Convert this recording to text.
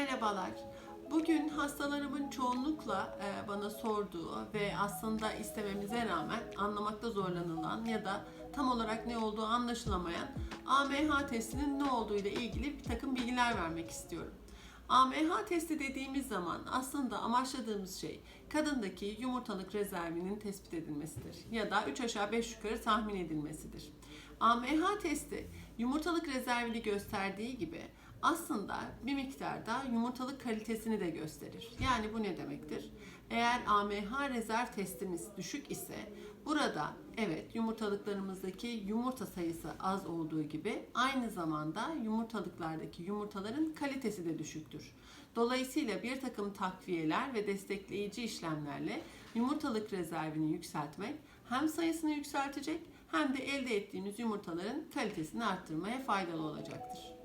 Merhabalar. Bugün hastalarımın çoğunlukla e, bana sorduğu ve aslında istememize rağmen anlamakta zorlanılan ya da tam olarak ne olduğu anlaşılamayan AMH testinin ne olduğu ile ilgili bir takım bilgiler vermek istiyorum. AMH testi dediğimiz zaman aslında amaçladığımız şey kadındaki yumurtalık rezervinin tespit edilmesidir ya da 3 aşağı 5 yukarı tahmin edilmesidir. AMH testi yumurtalık rezervini gösterdiği gibi aslında bir miktarda yumurtalık kalitesini de gösterir. Yani bu ne demektir? Eğer AMH rezerv testimiz düşük ise burada evet yumurtalıklarımızdaki yumurta sayısı az olduğu gibi aynı zamanda yumurtalıklardaki yumurtaların kalitesi de düşüktür. Dolayısıyla bir takım takviyeler ve destekleyici işlemlerle yumurtalık rezervini yükseltmek hem sayısını yükseltecek hem de elde ettiğimiz yumurtaların kalitesini arttırmaya faydalı olacaktır.